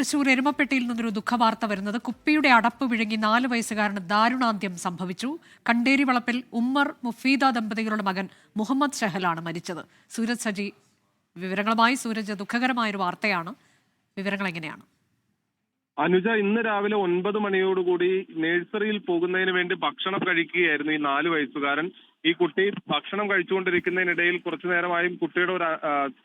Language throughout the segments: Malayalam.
തൃശൂർ എരുമപ്പെട്ടിയിൽ നിന്നൊരു ദുഃഖവാർത്ത വരുന്നത്. കുപ്പിയുടെ അടപ്പ് വിഴുങ്ങി നാല് വയസ്സുകാരന് ദാരുണാന്ത്യം സംഭവിച്ചു. കണ്ടേരി വളപ്പിൽ ഉമ്മർ മുഫീദ ദമ്പതികളുടെ മകൻ മുഹമ്മദ് ഷഹലാണ് മരിച്ചത്. സൂരജ് സജി വിവരങ്ങളുമായി സൂരജ് ദുഃഖകരമായൊരു വാർത്തയാണ്. വിവരങ്ങൾ എങ്ങനെയാണ്? അനുജ ഇന്ന് രാവിലെ ഒൻപത് മണിയോടുകൂടി നഴ്സറിയിൽ പോകുന്നതിന് വേണ്ടി ഭക്ഷണം കഴിക്കുകയായിരുന്നു ഈ നാല് വയസ്സുകാരൻ. ഈ കുട്ടി ഭക്ഷണം കഴിച്ചുകൊണ്ടിരിക്കുന്നതിനിടയിൽ കുറച്ചു നേരമായും കുട്ടിയുടെ ഒരു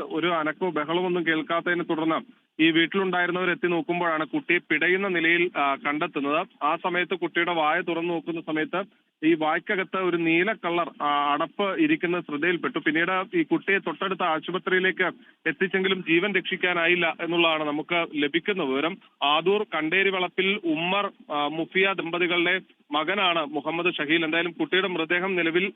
ഒരു അനക്കോ ബഹളമൊന്നും കേൾക്കാത്തതിനെ തുടർന്ന് ഈ വീട്ടിലുണ്ടായിരുന്നവർ എത്തി നോക്കുമ്പോഴാണ് കുട്ടിയെ പിടയുന്ന നിലയിൽ കണ്ടെത്തുന്നത്. ആ സമയത്ത് കുട്ടിയുടെ വായ തുറന്നു നോക്കുന്ന സമയത്ത് ഈ വായ്ക്കകത്ത് ഒരു നീല കളർ അടപ്പ് ഇരിക്കുന്നത് ശ്രദ്ധയിൽപ്പെട്ടു. പിന്നീട് ഈ കുട്ടിയെ തൊട്ടടുത്ത ആശുപത്രിയിലേക്ക് എത്തിച്ചെങ്കിലും ജീവൻ രക്ഷിക്കാനായില്ല എന്നുള്ളതാണ് നമുക്ക് ലഭിക്കുന്ന വിവരം. ആദൂർ കണ്ടേരി വളപ്പിൽ ഉമ്മർ മുഫിയ ദമ്പതികളുടെ മകനാണ് മുഹമ്മദ് ഷഹീൽ. എന്തായാലും കുട്ടിയുടെ മൃതദേഹം നിലവിൽ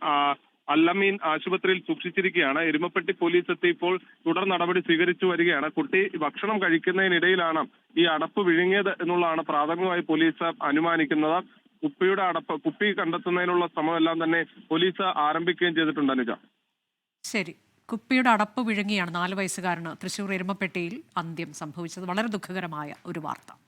അല്ലമീൻ ആശുപത്രിയിൽ സൂക്ഷിച്ചിരിക്കുകയാണ്. എരുമപ്പെട്ടി പോലീസ് എത്തി ഇപ്പോൾ തുടർ നടപടി സ്വീകരിച്ചു വരികയാണ്. കുട്ടി ഭക്ഷണം കഴിക്കുന്നതിനിടയിലാണ് ഈ അടപ്പ് വിഴുങ്ങിയത് എന്നുള്ളതാണ് പ്രാഥമികമായി പോലീസ് അനുമാനിക്കുന്നത്. കുപ്പിയുടെ അടപ്പ് കുപ്പി കണ്ടെത്തുന്നതിനുള്ള ശ്രമമെല്ലാം തന്നെ പോലീസ് ആരംഭിക്കുകയും ചെയ്തിട്ടുണ്ട് അനുജ. ശരി. കുപ്പിയുടെ അടപ്പ് വിഴുങ്ങിയാണ് നാല് വയസ്സുകാരന് തൃശൂർ എരുമപ്പെട്ടിയിൽ അന്ത്യം സംഭവിച്ചത്. വളരെ ദുഃഖകരമായ ഒരു വാർത്ത.